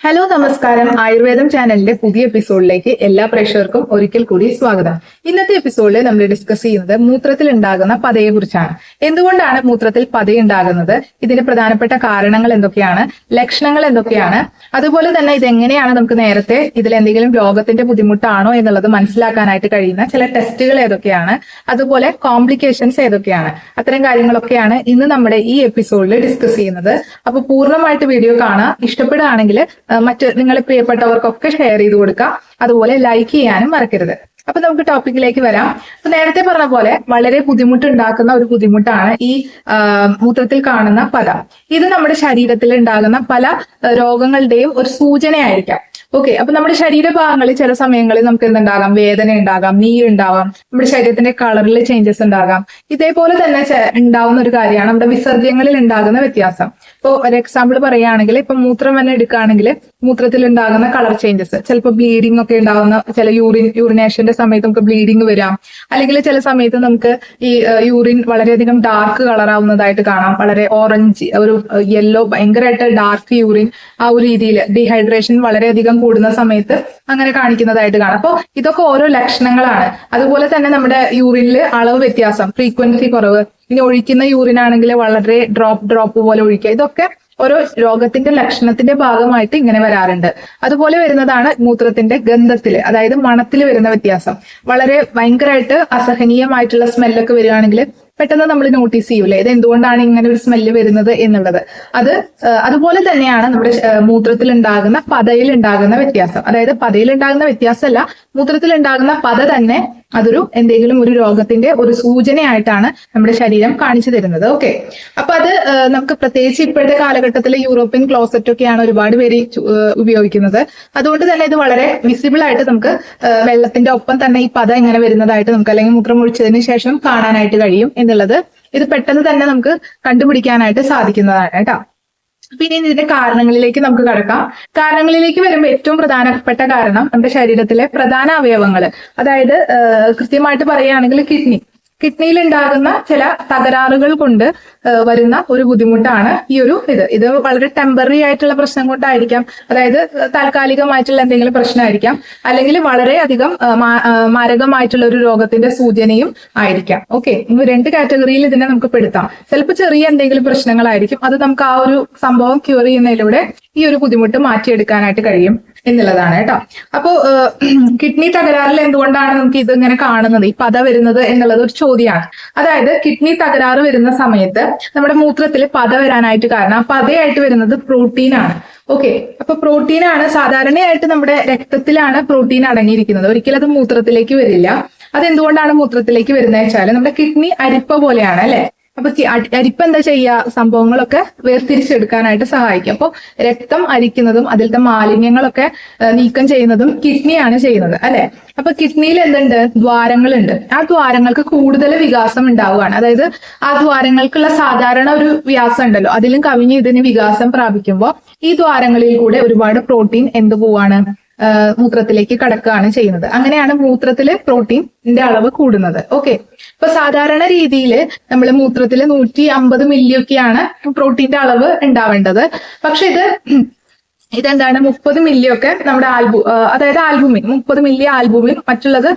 Hello നമസ്കാരം. ആയുർവേദം ചാനലിന്റെ പുതിയ എപ്പിസോഡിലേക്ക് എല്ലാ പ്രേക്ഷകർക്കും ഒരിക്കൽ കൂടി സ്വാഗതം. ഇന്നത്തെ എപ്പിസോഡിൽ നമ്മൾ ഡിസ്കസ് ചെയ്യുന്നത് മൂത്രത്തിൽ ഉണ്ടാകുന്ന പതയെ കുറിച്ചാണ്. എന്തുകൊണ്ടാണ് മൂത്രത്തിൽ പത ഉണ്ടാകുന്നത്? ഇതിന്റെ പ്രധാനപ്പെട്ട കാരണങ്ങൾ എന്തൊക്കെയാണ്? ലക്ഷണങ്ങൾ എന്തൊക്കെയാണ്? അതുപോലെ തന്നെ ഇതെങ്ങനെയാണ് നമുക്ക് നേരത്തെ ഇതിൽ എന്തെങ്കിലും രോഗത്തിന്റെ ബുദ്ധിമുട്ടാണോ എന്നുള്ളത് മനസ്സിലാക്കാനായിട്ട് കഴിയുന്ന ചില ടെസ്റ്റുകൾ ഏതൊക്കെയാണ്? അതുപോലെ കോംപ്ലിക്കേഷൻസ് ഏതൊക്കെയാണ്? അത്തരം കാര്യങ്ങളൊക്കെയാണ് ഇന്ന് നമ്മുടെ ഈ എപ്പിസോഡിൽ ഡിസ്കസ് ചെയ്യുന്നത്. അപ്പോൾ പൂർണമായിട്ട് വീഡിയോ കാണാം ഇഷ്ടപ്പെടുകയാണെങ്കിൽ മറ്റ് നിങ്ങളെ പ്രിയപ്പെട്ടവർക്കൊക്കെ ഷെയർ ചെയ്ത് കൊടുക്കുക അതുപോലെ ലൈക്ക് ചെയ്യാനും മറക്കരുത്. അപ്പൊ നമുക്ക് ടോപ്പിക്കിലേക്ക് വരാം. അപ്പൊ നേരത്തെ പറഞ്ഞ പോലെ വളരെ ബുദ്ധിമുട്ടുണ്ടാക്കുന്ന ഒരു ബുദ്ധിമുട്ടാണ് ഈ മൂത്രത്തിൽ കാണുന്ന പദം. ഇത് നമ്മുടെ ശരീരത്തിൽ ഉണ്ടാകുന്ന പല രോഗങ്ങളുടെയും ഒരു സൂചനയായിരിക്കാം. ഓക്കെ അപ്പൊ നമ്മുടെ ശരീരഭാഗങ്ങളിൽ ചില സമയങ്ങളിൽ നമുക്ക് എന്തുണ്ടാകാം? വേദന ഉണ്ടാകാം നീരുണ്ടാവാം നമ്മുടെ ശരീരത്തിന്റെ കളറിൽ ചേഞ്ചസ് ഉണ്ടാകാം. ഇതേപോലെ തന്നെ ഉണ്ടാവുന്ന ഒരു കാര്യമാണ് നമ്മുടെ വിസർജ്യങ്ങളിൽ ഉണ്ടാകുന്ന വ്യത്യാസം. ഇപ്പോൾ ഒരു എക്സാമ്പിൾ പറയുകയാണെങ്കിൽ ഇപ്പൊ മൂത്രം തന്നെ എടുക്കുകയാണെങ്കിൽ മൂത്രത്തിൽ ഉണ്ടാകുന്ന കളർ ചേഞ്ചസ് ചിലപ്പോൾ ബ്ലീഡിംഗ് ഒക്കെ ഉണ്ടാകുന്ന ചില യൂറിൻ യൂറിനേഷന്റെ സമയത്ത് നമുക്ക് ബ്ലീഡിംഗ് വരാം. അല്ലെങ്കിൽ ചില സമയത്ത് നമുക്ക് ഈ യൂറിൻ വളരെയധികം ഡാർക്ക് കളർ ആവുന്നതായിട്ട് കാണാം. വളരെ ഓറഞ്ച് ഒരു യെല്ലോ ഭയങ്കരമായിട്ട് ഡാർക്ക് യൂറിൻ ആ ഒരു രീതിയിൽ ഡീഹൈഡ്രേഷൻ വളരെയധികം കൂടുന്ന സമയത്ത് അങ്ങനെ കാണിക്കുന്നതായിട്ട് കാണാം. അപ്പോൾ ഇതൊക്കെ ഓരോ ലക്ഷണങ്ങളാണ്. അതുപോലെ തന്നെ നമ്മുടെ യൂറിനിൽ അളവ് വ്യത്യാസം ഫ്രീക്വൻസി കുറവ് ഇനി ഒഴിക്കുന്ന യൂറിൻ ആണെങ്കിൽ വളരെ ഡ്രോപ്പ് ഡ്രോപ്പ് പോലെ ഒഴിക്കുക. ഇതൊക്കെ ഓരോ രോഗത്തിന്റെ ലക്ഷണത്തിന്റെ ഭാഗമായിട്ട് ഇങ്ങനെ വരാറുണ്ട്. അതുപോലെ വരുന്നതാണ് മൂത്രത്തിന്റെ ഗന്ധത്തിൽ അതായത് മണത്തിൽ വരുന്ന വ്യത്യാസം. വളരെ ഭയങ്കരമായിട്ട് അസഹനീയമായിട്ടുള്ള സ്മെല്ലൊക്കെ വരികയാണെങ്കിൽ പെട്ടെന്ന് നമ്മൾ നോട്ടീസ് ചെയ്യൂലേ ഇത് എന്തുകൊണ്ടാണ് ഇങ്ങനെ ഒരു സ്മെല്ല് വരുന്നത് എന്നുള്ളത്? അത് അതുപോലെ തന്നെയാണ് നമ്മുടെ മൂത്രത്തിൽ ഉണ്ടാകുന്ന പതയിൽ ഉണ്ടാകുന്ന വ്യത്യാസം. അതായത് പതയിൽ ഉണ്ടാകുന്ന വ്യത്യാസമല്ല മൂത്രത്തിൽ ഉണ്ടാകുന്ന പത തന്നെ അതൊരു എന്തെങ്കിലും ഒരു രോഗത്തിന്റെ ഒരു സൂചനയായിട്ടാണ് നമ്മുടെ ശരീരം കാണിച്ചു തരുന്നത്. ഓക്കെ അപ്പൊ അത് നമുക്ക് പ്രത്യേകിച്ച് ഇപ്പോഴത്തെ കാലഘട്ടത്തിൽ യൂറോപ്യൻ ക്ലോസറ്റ് ഒക്കെയാണ് ഒരുപാട് പേര് ഉപയോഗിക്കുന്നത്. അതുകൊണ്ട് തന്നെ ഇത് വളരെ വിസിബിൾ ആയിട്ട് നമുക്ക് വെള്ളത്തിന്റെ ഒപ്പം തന്നെ ഈ പത ഇങ്ങനെ വരുന്നതായിട്ട് നമുക്ക് അല്ലെങ്കിൽ മൂത്രം ഒഴിച്ചതിന് ശേഷം കാണാനായിട്ട് കഴിയും എന്നുള്ളത് ഇത് പെട്ടെന്ന് തന്നെ നമുക്ക് കണ്ടുപിടിക്കാനായിട്ട് സാധിക്കുന്നതാണ് കേട്ടോ. പിന്നെ ഇതിന്റെ കാരണങ്ങളിലേക്ക് നമുക്ക് കടക്കാം. കാരണങ്ങളിലേക്ക് വരുമ്പോൾ ഏറ്റവും പ്രധാനപ്പെട്ട കാരണം നമ്മുടെ ശരീരത്തിലെ പ്രധാന അവയവങ്ങൾ അതായത് കൃത്യമായിട്ട് പറയുകയാണെങ്കിൽ കിഡ്നി. കിഡ്നിയിൽ ഉണ്ടാകുന്ന ചില തകരാറുകൾ കൊണ്ട് വരുന്ന ഒരു ബുദ്ധിമുട്ടാണ് ഈ ഒരു ഇത്. ഇത് വളരെ ടെമ്പററി ആയിട്ടുള്ള പ്രശ്നം കൊണ്ടായിരിക്കാം. അതായത് താൽക്കാലികമായിട്ടുള്ള എന്തെങ്കിലും പ്രശ്നമായിരിക്കാം. അല്ലെങ്കിൽ വളരെ അധികം മാരകമായിട്ടുള്ള ഒരു രോഗത്തിന്റെ സൂചനയും ആയിരിക്കാം. ഓക്കെ. രണ്ട് കാറ്റഗറിയിൽ ഇതിനെ നമുക്ക് പെടുത്താം. ചിലപ്പോൾ ചെറിയ എന്തെങ്കിലും പ്രശ്നങ്ങളായിരിക്കും. അത് നമുക്ക് ആ ഒരു സംഭവം ക്യൂർ ചെയ്യുന്നതിലൂടെ ഈ ഒരു ബുദ്ധിമുട്ട് മാറ്റിയെടുക്കാനായിട്ട് കഴിയും. എന്നുള്ളതാണ് കേട്ടോ. അപ്പോ കിഡ്നി തകരാറിൽ എന്തുകൊണ്ടാണ് നമുക്ക് ഇത് ഇങ്ങനെ കാണുന്നത്? ഈ പത വരുന്നത് എന്നുള്ളത് ഒരു ചോദ്യമാണ്. അതായത് കിഡ്നി തകരാറ് വരുന്ന സമയത്ത് നമ്മുടെ മൂത്രത്തിൽ പത വരാനായിട്ട് കാരണം പതയായിട്ട് വരുന്നത് പ്രോട്ടീൻ ആണ്. ഓക്കെ അപ്പൊ പ്രോട്ടീൻ ആണ് സാധാരണയായിട്ട് നമ്മുടെ രക്തത്തിലാണ് പ്രോട്ടീൻ അടങ്ങിയിരിക്കുന്നത്. ഒരിക്കലും അത് മൂത്രത്തിലേക്ക് വരില്ല. അതെന്തുകൊണ്ടാണ് മൂത്രത്തിലേക്ക് വരുന്നത് വെച്ചാൽ നമ്മുടെ കിഡ്നി അരിപ്പ പോലെയാണ് അല്ലെ? അപ്പൊ അരിപ്പ് അരി- എന്താ ചെയ്യുക സംഭവങ്ങളൊക്കെ വേർതിരിച്ചെടുക്കാനായിട്ട് സഹായിക്കും. അപ്പോൾ രക്തം അരിക്കുന്നതും അതിലത്തെ മാലിന്യങ്ങളൊക്കെ നീക്കം ചെയ്യുന്നതും കിഡ്നിയാണ് ചെയ്യുന്നത് അല്ലെ? അപ്പൊ കിഡ്നിയിൽ എന്തുണ്ട്? ദ്വാരങ്ങളുണ്ട്. ആ ദ്വാരങ്ങൾക്ക് കൂടുതൽ വികാസം ഉണ്ടാവുകയാണ്. അതായത് ആ ദ്വാരങ്ങൾക്കുള്ള സാധാരണ ഒരു വ്യാസം ഉണ്ടല്ലോ. അതിലും കവിഞ്ഞ് ഇതിന് വികാസം പ്രാപിക്കുമ്പോൾ ഈ ദ്വാരങ്ങളിൽ കൂടെ ഒരുപാട് പ്രോട്ടീൻ എന്ത് പോവാണ്? മൂത്രത്തിലേക്ക് കടക്കുകയാണ് ചെയ്യുന്നത്. അങ്ങനെയാണ് മൂത്രത്തിൽ പ്രോട്ടീന്റെ അളവ് കൂടുന്നത്. ഓക്കെ ഇപ്പൊ സാധാരണ രീതിയിൽ നമ്മൾ മൂത്രത്തിൽ നൂറ്റി അമ്പത് മില്ലിയൊക്കെയാണ് പ്രോട്ടീന്റെ അളവ് ഉണ്ടാവേണ്ടത്. പക്ഷെ ഇത് ഇതെന്താണ്? മുപ്പത് മില്ലി ഒക്കെ നമ്മുടെ ആൽബു അതായത് ആൽബുമിൻ മുപ്പത് മില്ലി ആൽബുമിൻ മറ്റുള്ളത്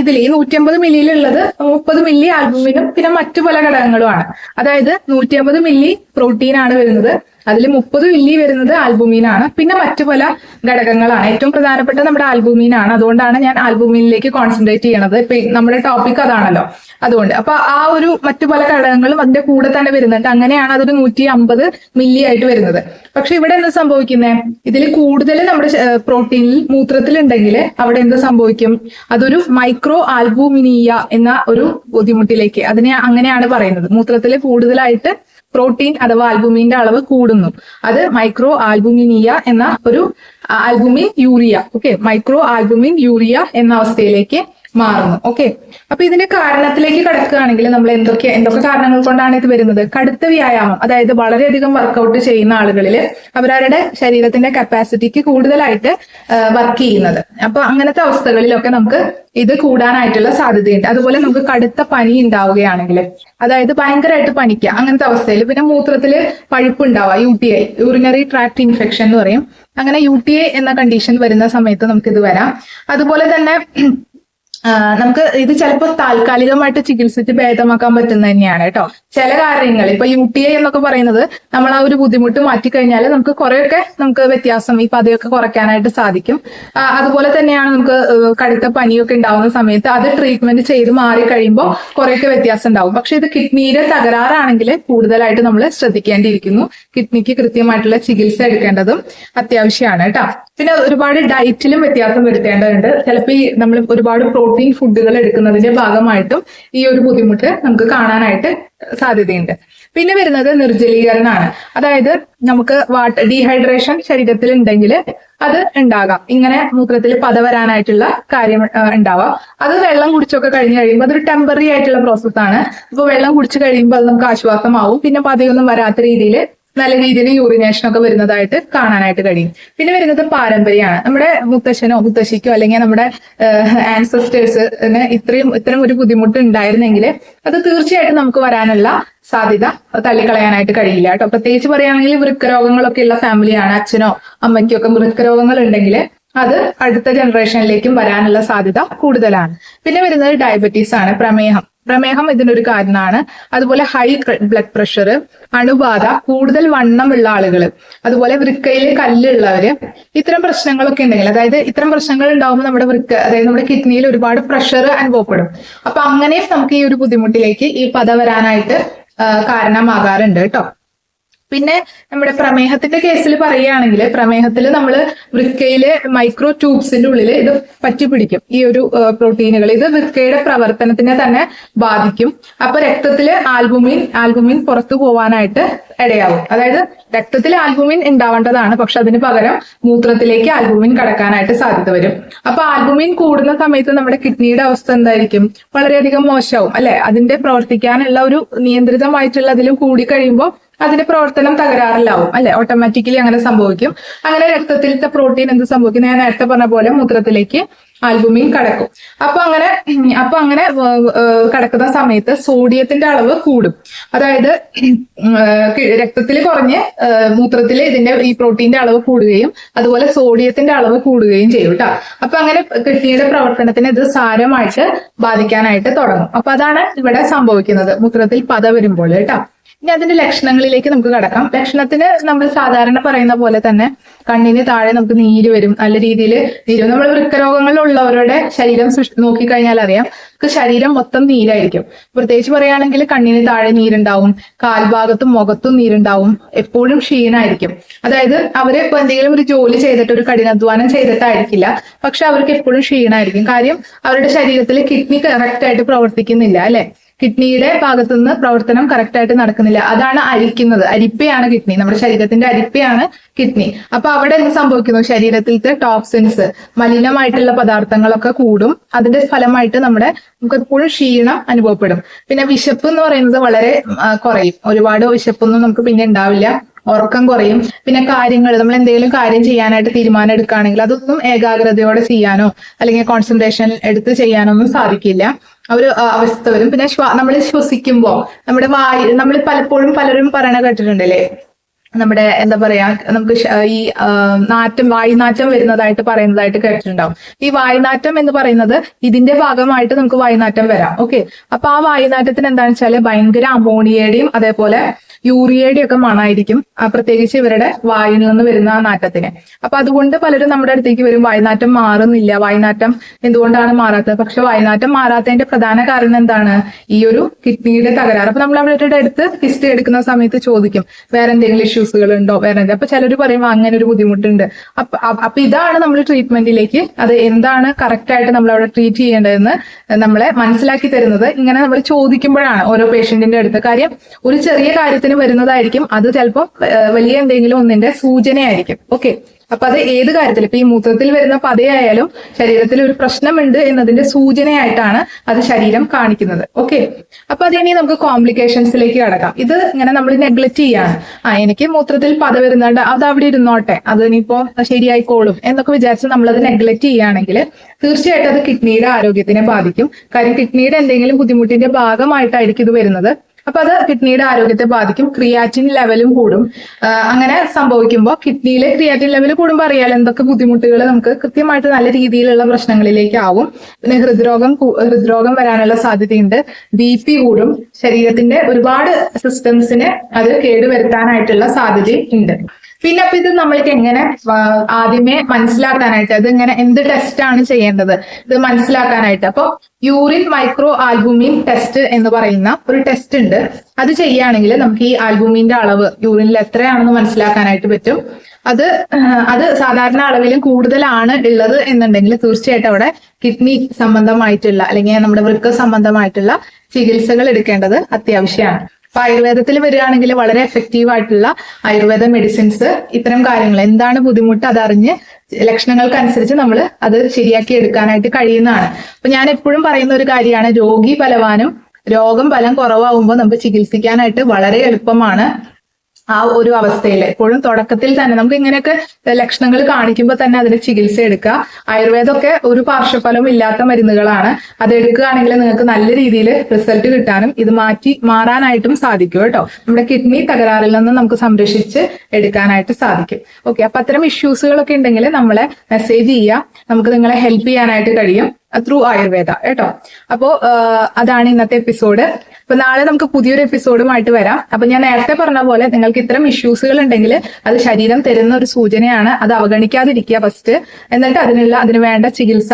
ഇതിൽ ഈ നൂറ്റിയമ്പത് മില്ലിയിലുള്ളത് മുപ്പത് മില്ലി ആൽബുമിനും പിന്നെ മറ്റു പല ഘടകങ്ങളുമാണ്. അതായത് നൂറ്റിയമ്പത് മില്ലി പ്രോട്ടീൻ ആണ് വരുന്നത്. അതിൽ മുപ്പത് മില്ലി വരുന്നത് ആൽബുമിനാണ്. പിന്നെ മറ്റു പല ഘടകങ്ങളാണ്. ഏറ്റവും പ്രധാനപ്പെട്ട നമ്മുടെ ആൽബുമിനാണ്. അതുകൊണ്ടാണ് ഞാൻ ആൽബുമിനിലേക്ക് കോൺസെൻട്രേറ്റ് ചെയ്യണത്. നമ്മുടെ ടോപ്പിക് അതാണല്ലോ. അതുകൊണ്ട് അപ്പൊ ആ ഒരു മറ്റു പല ഘടകങ്ങളും അതിന്റെ കൂടെ തന്നെ വരുന്നുണ്ട്. അങ്ങനെയാണ് അതൊരു നൂറ്റി അമ്പത് മില്ലി ആയിട്ട് വരുന്നത്. പക്ഷെ ഇവിടെ എന്താ സംഭവിക്കുന്നത് ഇതിൽ കൂടുതൽ നമ്മുടെ പ്രോട്ടീനിൽ മൂത്രത്തിലുണ്ടെങ്കിൽ അവിടെ എന്ത് സംഭവിക്കും? അതൊരു മൈക്രോ ആൽബുമിനിയ എന്ന ഒരു ബുദ്ധിമുട്ടിലേക്ക് അതിനെ അങ്ങനെയാണ് പറയുന്നത്. മൂത്രത്തിൽ കൂടുതലായിട്ട് പ്രോട്ടീൻ അഥവാ ആൽബുമിന്റെ അളവ് കൂടുന്നു. അത് മൈക്രോ ആൽബുമിനിയ എന്ന ഒരു albuminuria. Okay micro albuminuria എന്ന അവസ്ഥയിലേക്ക് മാറുന്നു. ഓക്കെ അപ്പൊ ഇതിന്റെ കാരണത്തിലേക്ക് കടക്കുകയാണെങ്കിൽ നമ്മൾ എന്തൊക്കെ എന്തൊക്കെ കാരണങ്ങൾ കൊണ്ടാണ് ഇത് വരുന്നത്? കടുത്ത വ്യായാമം അതായത് വളരെയധികം വർക്കൗട്ട് ചെയ്യുന്ന ആളുകളിൽ അവരവരുടെ ശരീരത്തിന്റെ കപ്പാസിറ്റിക്ക് കൂടുതലായിട്ട് വർക്ക് ചെയ്യുന്നത്. അപ്പൊ അങ്ങനത്തെ അവസ്ഥകളിലൊക്കെ നമുക്ക് ഇത് കൂടാനായിട്ടുള്ള സാധ്യതയുണ്ട്. അതുപോലെ നമുക്ക് കടുത്ത പനി ഉണ്ടാവുകയാണെങ്കിൽ അതായത് ഭയങ്കരമായിട്ട് പനിക്കുക അങ്ങനത്തെ അവസ്ഥയിൽ പിന്നെ മൂത്രത്തിൽ പഴുപ്പ് ഉണ്ടാവുക U T I urinary tract infection എന്ന് പറയും. അങ്ങനെ യു ടി ഐ എന്ന കണ്ടീഷൻ വരുന്ന സമയത്ത് നമുക്കിത് വരാം. അതുപോലെ തന്നെ നമുക്ക് ഇത് ചിലപ്പോൾ താൽക്കാലികമായിട്ട് ചികിത്സിച്ച് ഭേദമാക്കാൻ പറ്റുന്ന തന്നെയാണ് കേട്ടോ. ചില കാര്യങ്ങൾ ഇപ്പൊ യു ടി ഐ എന്നൊക്കെ പറയുന്നത് നമ്മൾ ആ ഒരു ബുദ്ധിമുട്ട് മാറ്റി കഴിഞ്ഞാൽ നമുക്ക് കുറെയൊക്കെ നമുക്ക് വ്യത്യാസം ഈ പതിയൊക്കെ കുറയ്ക്കാനായിട്ട് സാധിക്കും. അതുപോലെ തന്നെയാണ് നമുക്ക് കടുത്ത പനിയൊക്കെ ഉണ്ടാവുന്ന സമയത്ത് അത് ട്രീറ്റ്മെന്റ് ചെയ്ത് മാറി കഴിയുമ്പോൾ കുറെയൊക്കെ വ്യത്യാസം ഉണ്ടാവും. പക്ഷെ ഇത് കിഡ്നിയുടെ തകരാറാണെങ്കിൽ കൂടുതലായിട്ട് നമ്മൾ ശ്രദ്ധിക്കേണ്ടിയിരിക്കുന്നു. കിഡ്നിക്ക് കൃത്യമായിട്ടുള്ള ചികിത്സ എടുക്കേണ്ടതും അത്യാവശ്യമാണ് കേട്ടോ. പിന്നെ ഒരുപാട് ഡയറ്റിലും വ്യത്യാസം വരുത്തേണ്ടതുണ്ട്. ചിലപ്പോൾ ഈ നമ്മൾ ഒരുപാട് പ്രോട്ടീൻ ഫുഡുകൾ എടുക്കുന്നതിന്റെ ഭാഗമായിട്ടും ഈ ഒരു ബുദ്ധിമുട്ട് നമുക്ക് കാണാനായിട്ട് സാധ്യതയുണ്ട്. പിന്നെ വരുന്നത് നിർജലീകരണമാണ്. അതായത് നമുക്ക് വാട്ടർ ഡീഹൈഡ്രേഷൻ ശരീരത്തിൽ ഉണ്ടെങ്കിൽ അത് ഉണ്ടാകാം. ഇങ്ങനെ മൂത്രത്തിൽ പത വരാനായിട്ടുള്ള കാര്യം ഉണ്ടാവാം. അത് വെള്ളം കുടിച്ചൊക്കെ കഴിഞ്ഞ് കഴിയുമ്പോൾ അതൊരു ടെമ്പററി ആയിട്ടുള്ള പ്രോസസ്സാണ് ഇപ്പൊ വെള്ളം കുടിച്ചു കഴിയുമ്പോൾ അത് നമുക്ക് ആശ്വാസമാവും. പിന്നെ പതയൊന്നും വരാത്ത രീതിയിൽ നല്ല രീതിയിൽ യൂറിനേഷൻ ഒക്കെ വരുന്നതായിട്ട് കാണാനായിട്ട് കഴിയും. പിന്നെ വരുന്നത് പാരമ്പര്യമാണ്. നമ്മുടെ മുത്തശ്ശനോ മുത്തശ്ശിക്കോ അല്ലെങ്കിൽ നമ്മുടെ ആൻസസ്റ്റേഴ്സിന് ഇത്രയും ഇത്തരം ഒരു ബുദ്ധിമുട്ട് ഉണ്ടായിരുന്നെങ്കിൽ അത് തീർച്ചയായിട്ടും നമുക്ക് വരാനുള്ള സാധ്യത തള്ളിക്കളയാനായിട്ട് കഴിയില്ല കേട്ടോ. പ്രത്യേകിച്ച് പറയുകയാണെങ്കിൽ വൃക്കരോഗങ്ങളൊക്കെ ഉള്ള ഫാമിലിയാണ് അച്ഛനോ അമ്മയ്ക്കോ ഒക്കെ വൃക്കരോഗങ്ങൾ ഉണ്ടെങ്കിൽ അത് അടുത്ത ജനറേഷനിലേക്കും വരാനുള്ള സാധ്യത കൂടുതലാണ്. പിന്നെ വരുന്നത് ഡയബറ്റീസ് ആണ് പ്രമേഹം. പ്രമേഹം ഇതിനൊരു കാരണമാണ്. അതുപോലെ ഹൈ ബ്ലഡ് പ്രഷർ അണുബാധ കൂടുതൽ വണ്ണമുള്ള ആളുകൾ അതുപോലെ വൃക്കയിൽ കല്ലുള്ളവര്. ഇത്തരം പ്രശ്നങ്ങളൊക്കെ ഉണ്ടെങ്കിൽ അതായത് ഇത്തരം പ്രശ്നങ്ങൾ ഉണ്ടാകുമ്പോൾ നമ്മുടെ വൃക്ക അതായത് നമ്മുടെ കിഡ്നിയിൽ ഒരുപാട് പ്രഷർ അനുഭവപ്പെടും. അപ്പൊ അങ്ങനെയും നമുക്ക് ഈ ഒരു ബുദ്ധിമുട്ടിലേക്ക് ഈ പത വരാനായിട്ട് കാരണമാകാറുണ്ട് കേട്ടോ. പിന്നെ നമ്മുടെ പ്രമേഹത്തിന്റെ കേസിൽ പറയുകയാണെങ്കിൽ പ്രമേഹത്തിൽ നമ്മൾ വൃക്കയിലെ മൈക്രോ ട്യൂബ്സിന്റെ ഉള്ളിൽ ഇത് പറ്റി പിടിക്കും ഈ ഒരു പ്രോട്ടീനുകൾ ഇത് വൃക്കയുടെ പ്രവർത്തനത്തിനെ തന്നെ ബാധിക്കും. അപ്പൊ രക്തത്തിൽ ആൽബുമിൻ ആൽബുമിൻ പുറത്തു പോവാനായിട്ട് ഇടയാവും. അതായത് രക്തത്തിൽ ആൽബുമിൻ ഉണ്ടാവേണ്ടതാണ്. പക്ഷെ അതിന് പകരം മൂത്രത്തിലേക്ക് ആൽബുമിൻ കടക്കാനായിട്ട് സാധ്യത വരും. അപ്പൊ ആൽബുമിൻ കൂടുന്ന സമയത്ത് നമ്മുടെ കിഡ്നിയുടെ അവസ്ഥ എന്തായിരിക്കും? വളരെയധികം മോശമാവും അല്ലെ? അതിന്റെ പ്രവർത്തിക്കാനുള്ള ഒരു നിയന്ത്രിതമായിട്ടുള്ള അതിലും കൂടി കഴിയുമ്പോൾ അതിന്റെ പ്രവർത്തനം തകരാറിലാവും അല്ലെ? ഓട്ടോമാറ്റിക്കലി അങ്ങനെ സംഭവിക്കും. അങ്ങനെ രക്തത്തിലത്തെ പ്രോട്ടീൻ എന്ത് സംഭവിക്കും? ഞാൻ നേരത്തെ പറഞ്ഞ പോലെ മൂത്രത്തിലേക്ക് ആൽബുമിൻ കടക്കും. അപ്പൊ അങ്ങനെ അപ്പൊ അങ്ങനെ കടക്കുന്ന സമയത്ത് സോഡിയത്തിന്റെ അളവ് കൂടും. അതായത് രക്തത്തിൽ കുറഞ്ഞ് മൂത്രത്തിൽ ഇതിന്റെ ഈ പ്രോട്ടീന്റെ അളവ് കൂടുകയും അതുപോലെ സോഡിയത്തിന്റെ അളവ് കൂടുകയും ചെയ്യും കേട്ടോ അപ്പൊ അങ്ങനെ കിഡ്നിയുടെ പ്രവർത്തനത്തിന് ഇത് സാരമായിട്ട് ബാധിക്കാനായിട്ട് തുടങ്ങും. അപ്പൊ അതാണ് ഇവിടെ സംഭവിക്കുന്നത്. മൂത്രത്തിൽ പത വരുമ്പോൾ കേട്ടോ ഇനി അതിന്റെ ലക്ഷണങ്ങളിലേക്ക് നമുക്ക് കടക്കാം. ലക്ഷണത്തിന് നമ്മൾ സാധാരണ പറയുന്ന പോലെ തന്നെ കണ്ണിന് താഴെ നമുക്ക് നീര് വരും. നല്ല രീതിയിൽ നീര് നമ്മൾ വൃക്കരോഗങ്ങളിലുള്ളവരുടെ ശരീരം നോക്കിക്കഴിഞ്ഞാൽ അറിയാം. നമുക്ക് ശരീരം മൊത്തം നീരായിരിക്കും. പ്രത്യേകിച്ച് പറയുകയാണെങ്കിൽ കണ്ണിന് താഴെ നീരുണ്ടാവും. കാൽഭാഗത്തും മുഖത്തും നീരുണ്ടാവും. എപ്പോഴും ക്ഷീണായിരിക്കും. അതായത് അവർ ഇപ്പൊ എന്തെങ്കിലും ഒരു ജോലി ചെയ്തിട്ട് ഒരു കഠിനാധ്വാനം ചെയ്തിട്ടായിരിക്കില്ല. പക്ഷെ അവർക്ക് എപ്പോഴും ക്ഷീണായിരിക്കും. കാര്യം അവരുടെ ശരീരത്തിൽ കിഡ്നി കറക്റ്റ് ആയിട്ട് പ്രവർത്തിക്കുന്നില്ല അല്ലെ? കിഡ്നിയുടെ ഭാഗത്തു നിന്ന് പ്രവർത്തനം കറക്റ്റ് ആയിട്ട് നടക്കുന്നില്ല. അതാണ് അരിക്കുന്നത്. അരിപ്പയാണ് കിഡ്നി. നമ്മുടെ ശരീരത്തിന്റെ അരിപ്പയാണ് കിഡ്നി. അപ്പൊ അവിടെ എന്ത് സംഭവിക്കുന്നു? ശരീരത്തിലത്തെ ടോക്സിൻസ് മലിനമായിട്ടുള്ള പദാർത്ഥങ്ങളൊക്കെ കൂടും. അതിന്റെ ഫലമായിട്ട് നമ്മുടെ നമുക്ക് എപ്പോഴും ക്ഷീണം അനുഭവപ്പെടും. പിന്നെ വിശപ്പ് എന്ന് പറയുന്നത് വളരെ കുറയും. ഒരുപാട് വിശപ്പൊന്നും നമുക്ക് പിന്നെ ഉണ്ടാവില്ല. ഉറക്കം കുറയും. പിന്നെ കാര്യങ്ങൾ നമ്മൾ എന്തെങ്കിലും കാര്യം ചെയ്യാനായിട്ട് തീരുമാനം എടുക്കുകയാണെങ്കിൽ അതൊന്നും ഏകാഗ്രതയോടെ ചെയ്യാനോ അല്ലെങ്കിൽ കോൺസെൻട്രേഷൻ എടുത്ത് ചെയ്യാനോ ഒന്നും സാധിക്കില്ല. ഒരു അവസ്ഥ വരും. പിന്നെ നമ്മൾ ശ്വസിക്കുമ്പോൾ നമ്മുടെ വായു നമ്മൾ പലപ്പോഴും പലരും പറയണ കേട്ടിട്ടുണ്ടല്ലേ? നമ്മുടെ എന്താ പറയാ നമുക്ക് ഈ നാറ്റം വായുനാറ്റം വരുന്നതായിട്ട് പറയുന്നതായിട്ട് കേട്ടിട്ടുണ്ടാവും. ഈ വായുനാറ്റം എന്ന് പറയുന്നത് ഇതിന്റെ ഭാഗമായിട്ട് നമുക്ക് വായുനാറ്റം വരാം. ഓക്കെ? അപ്പൊ ആ വായുനാറ്റത്തിന് എന്താണെന്ന് വെച്ചാൽ ഭയങ്കര അമോണിയയുടെയും അതേപോലെ യൂറിയയുടെ ഒക്കെ മണമായിരിക്കും പ്രത്യേകിച്ച് ഇവരുടെ വായുവിൽ നിന്ന് വരുന്ന ആ നാറ്റത്തിന്. അപ്പൊ അതുകൊണ്ട് പലരും നമ്മുടെ അടുത്തേക്ക് വരും വായുനാറ്റം മാറുന്നില്ല. വായുനാറ്റം എന്തുകൊണ്ടാണ് മാറാത്തത്? പക്ഷെ വായുനാറ്റം മാറാത്തതിന്റെ പ്രധാന കാരണം എന്താണ്? ഈ ഒരു കിഡ്നിയുടെ തകരാറ്. അപ്പൊ നമ്മൾ അവരുടെ അടുത്ത് ഹിസ്റ്ററി എടുക്കുന്ന സമയത്ത് ചോദിക്കും വേറെ എന്തെങ്കിലും ഇഷ്യൂസുകൾ ഉണ്ടോ? വേറെ എന്തെങ്കിലും അപ്പൊ ചിലർ പറയും അങ്ങനെ ഒരു ബുദ്ധിമുട്ടുണ്ട്. അപ്പൊ അപ്പൊ ഇതാണ് നമ്മൾ ട്രീറ്റ്മെന്റിലേക്ക് അത് എന്താണ് കറക്റ്റ് ആയിട്ട് നമ്മൾ അവിടെ ട്രീറ്റ് ചെയ്യേണ്ടതെന്ന് നമ്മളെ മനസ്സിലാക്കി തരുന്നത്. ഇങ്ങനെ നമ്മൾ ചോദിക്കുമ്പോഴാണ് ഓരോ പേഷ്യന്റിന്റെ അടുത്ത്. കാര്യം ഒരു ചെറിയ കാര്യത്തിന് വരുന്നതായിരിക്കും. അത് ചിലപ്പോൾ വലിയ എന്തെങ്കിലും ഒന്നിന്റെ സൂചനയായിരിക്കും. ഓക്കെ. അപ്പൊ അത് ഏത് കാര്യത്തിൽ ഇപ്പൊ ഈ മൂത്രത്തിൽ വരുന്ന പതയായാലും ശരീരത്തിൽ ഒരു പ്രശ്നമുണ്ട് എന്നതിന്റെ സൂചനയായിട്ടാണ് അത് ശരീരം കാണിക്കുന്നത്. ഓക്കെ. അപ്പൊ അതിനി നമുക്ക് കോംപ്ലിക്കേഷൻസിലേക്ക് കടക്കാം. ഇത് ഇങ്ങനെ നമ്മൾ നെഗ്ലക്ട് ചെയ്യാണ്. ആ എനിക്ക് മൂത്രത്തിൽ പത വരുന്നുണ്ട്. അത് അവിടെ ഇരുന്നോട്ടെ. അത് ഇനിയിപ്പോ ശരിയായിക്കോളും എന്നൊക്കെ വിചാരിച്ച് അത് നെഗ്ലക്ട് ചെയ്യുകയാണെങ്കിൽ തീർച്ചയായിട്ടും അത് കിഡ്നിയുടെ ആരോഗ്യത്തിനെ ബാധിക്കും. കാര്യം കിഡ്നിയുടെ എന്തെങ്കിലും ബുദ്ധിമുട്ടിന്റെ ഭാഗമായിട്ടായിരിക്കും ഇത് വരുന്നത്. അപ്പൊ അത് കിഡ്നിയുടെ ആരോഗ്യത്തെ ബാധിക്കും ക്രിയാറ്റിൻ ലെവലും കൂടും. അങ്ങനെ സംഭവിക്കുമ്പോൾ കിഡ്നിയിലെ ക്രിയാറ്റിൻ ലെവൽ കൂടുമ്പോൾ അറിയാലോ എന്തൊക്കെ ബുദ്ധിമുട്ടുകൾ നമുക്ക് കൃത്യമായിട്ട് നല്ല രീതിയിലുള്ള പ്രശ്നങ്ങളിലേക്ക് ആവും പിന്നെ ഹൃദ്രോഗം ഹൃദ്രോഗം വരാനുള്ള സാധ്യതയുണ്ട്. ബി പി കൂടും. ശരീരത്തിന്റെ ഒരുപാട് സിസ്റ്റംസിനെ അത് കേടുവരുത്താനായിട്ടുള്ള സാധ്യതയുണ്ട്. പിന്നെ അപ്പൊ ഇത് നമ്മൾക്ക് എങ്ങനെ ആദ്യമേ മനസ്സിലാക്കാനായിട്ട് അത് ഇങ്ങനെ എന്ത് ടെസ്റ്റ് ആണ് ചെയ്യേണ്ടത്? ഇത് മനസ്സിലാക്കാനായിട്ട്. അപ്പൊ യൂറിൻ മൈക്രോ ആൽബുമിൻ ടെസ്റ്റ് എന്ന് പറയുന്ന ഒരു ടെസ്റ്റ് ഉണ്ട്. അത് ചെയ്യുകയാണെങ്കിൽ നമുക്ക് ഈ ആൽബുമിന്റെ അളവ് യൂറിനിൽ എത്രയാണെന്ന് മനസ്സിലാക്കാനായിട്ട് പറ്റും. അത് അത് സാധാരണ അളവിലും കൂടുതലാണ് ഉള്ളത് എന്നുണ്ടെങ്കിൽ തീർച്ചയായിട്ടും അവിടെ കിഡ്നി സംബന്ധമായിട്ടുള്ള അല്ലെങ്കിൽ നമ്മുടെ വൃക്ക സംബന്ധമായിട്ടുള്ള ചികിത്സകൾ എടുക്കേണ്ടത് അത്യാവശ്യമാണ്. അപ്പൊ ആയുർവേദത്തിൽ വരികയാണെങ്കിൽ വളരെ എഫക്റ്റീവ് ആയിട്ടുള്ള ആയുർവേദ മെഡിസിൻസ് ഇത്തരം കാര്യങ്ങൾ. എന്താണ് ബുദ്ധിമുട്ട് അതറിഞ്ഞ് ലക്ഷണങ്ങൾക്കനുസരിച്ച് നമ്മൾ അത് ശരിയാക്കി എടുക്കാനായിട്ട് കഴിയുന്നതാണ്. അപ്പൊ ഞാൻ എപ്പോഴും പറയുന്ന ഒരു കാര്യമാണ് രോഗി ബലവാനും രോഗം ബലം കുറവാകുമ്പോൾ നമുക്ക് ചികിത്സിക്കാനായിട്ട് വളരെ എളുപ്പമാണ്. ആ ഒരു അവസ്ഥയിൽ എപ്പോഴും തുടക്കത്തിൽ തന്നെ നമുക്ക് ഇങ്ങനെയൊക്കെ ലക്ഷണങ്ങൾ കാണിക്കുമ്പോൾ തന്നെ അതിന് ചികിത്സ എടുക്കുക. ആയുർവേദമൊക്കെ ഒരു പാർശ്വഫലവും ഇല്ലാത്ത മരുന്നുകളാണ്. അത് എടുക്കുകയാണെങ്കിൽ നിങ്ങൾക്ക് നല്ല രീതിയിൽ റിസൾട്ട് കിട്ടാനും ഇത് മാറ്റി മാറാനായിട്ടും സാധിക്കും കേട്ടോ. നമ്മുടെ കിഡ്നി തകരാറിൽ നിന്ന് നമുക്ക് സംരക്ഷിച്ച് എടുക്കാനായിട്ട് സാധിക്കും. ഓക്കെ അപ്പൊ അത്തരം ഇഷ്യൂസുകളൊക്കെ ഉണ്ടെങ്കിൽ നമ്മളെ മെസ്സേജ് ചെയ്യുക. നമുക്ക് നിങ്ങളെ ഹെൽപ്പ് ചെയ്യാനായിട്ട് കഴിയും. ത്രൂ ആയുർവേദ കേട്ടോ. അപ്പോ അതാണ് ഇന്നത്തെ എപ്പിസോഡ്. അപ്പൊ നാളെ നമുക്ക് പുതിയൊരു എപ്പിസോഡുമായിട്ട് വരാം. അപ്പൊ ഞാൻ നേരത്തെ പറഞ്ഞ പോലെ നിങ്ങൾക്ക് ഇത്തരം ഇഷ്യൂസുകൾ ഉണ്ടെങ്കിൽ അത് ശരീരം തരുന്ന ഒരു സൂചനയാണ്. അത് അവഗണിക്കാതിരിക്കുക ഫസ്റ്റ് എന്നിട്ട് അതിനുള്ള അതിന് വേണ്ട ചികിത്സ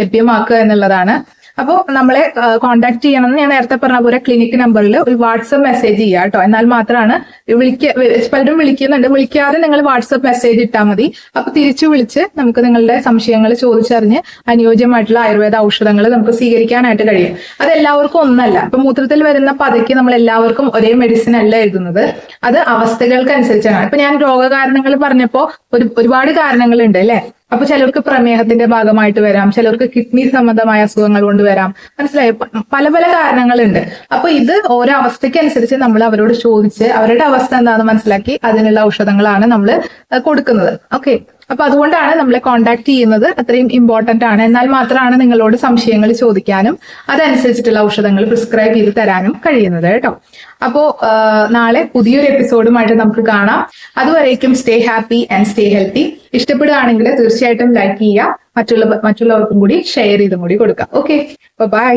ലഭ്യമാക്കുക എന്നുള്ളതാണ് അപ്പോൾ നമ്മളെ കോൺടാക്ട് ചെയ്യണമെന്ന് ഞാൻ നേരത്തെ പറഞ്ഞ പോലെ ക്ലിനിക് നമ്പറിൽ ഒരു വാട്സപ്പ് മെസ്സേജ് ചെയ്യുക കേട്ടോ എന്നാൽ മാത്രമാണ് വിളിക്ക പലരും വിളിക്കുന്നുണ്ട്. വിളിക്കാതെ നിങ്ങൾ വാട്സപ്പ് മെസ്സേജ് ഇട്ടാൽ മതി. അപ്പൊ തിരിച്ചു വിളിച്ച് നമുക്ക് നിങ്ങളുടെ സംശയങ്ങൾ ചോദിച്ചറിഞ്ഞ് അനുയോജ്യമായിട്ടുള്ള ആയുർവേദ ഔഷധങ്ങൾ നമുക്ക് സ്വീകരിക്കാനായിട്ട് കഴിയും. അത് എല്ലാവർക്കും ഒന്നല്ല. ഇപ്പൊ മൂത്രത്തിൽ വരുന്ന പതയ്ക്ക് നമ്മൾ എല്ലാവർക്കും ഒരേ മെഡിസിൻ അല്ല എഴുതുന്നത്. അത് അവസ്ഥകൾക്ക് അനുസരിച്ചാണ് ഇപ്പൊ ഞാൻ രോഗകാരണങ്ങൾ പറഞ്ഞപ്പോ ഒരു ഒരുപാട് കാരണങ്ങളുണ്ട് അല്ലെ? അപ്പൊ ചിലർക്ക് പ്രമേഹത്തിന്റെ ഭാഗമായിട്ട് വരാം ചിലർക്ക് കിഡ്നി സംബന്ധമായ അസുഖങ്ങൾ കൊണ്ട് വരാം. മനസ്സിലായി? പല പല കാരണങ്ങളുണ്ട്. അപ്പൊ ഇത് ഓരോ അവസ്ഥയ്ക്ക് അനുസരിച്ച് നമ്മൾ അവരോട് ചോദിച്ച് അവരുടെ അവസ്ഥ എന്താണെന്ന് മനസ്സിലാക്കി അതിനുള്ള ഔഷധങ്ങളാണ് നമ്മൾ കൊടുക്കുന്നത്. ഓക്കെ? അപ്പൊ അതുകൊണ്ടാണ് നമ്മളെ കോണ്ടാക്ട് ചെയ്യുന്നത്. അത്രയും ഇമ്പോർട്ടന്റ് ആണ്. എന്നാൽ മാത്രമാണ് നിങ്ങളോട് സംശയങ്ങൾ ചോദിക്കാനും അതനുസരിച്ചിട്ടുള്ള ഔഷധങ്ങൾ പ്രിസ്ക്രൈബ് ചെയ്ത് തരാനും കഴിയുന്നത് കേട്ടോ. അപ്പോ നാളെ പുതിയൊരു എപ്പിസോഡുമായിട്ട് നമുക്ക് കാണാം. അതുവരേക്കും stay happy and stay healthy ഇഷ്ടപ്പെടുകയാണെങ്കിൽ തീർച്ചയായിട്ടും ലൈക്ക് ചെയ്യുക. മറ്റുള്ള മറ്റുള്ളവർക്കും കൂടി ഷെയർ ചെയ്തും കൂടി കൊടുക്കാം. Okay bye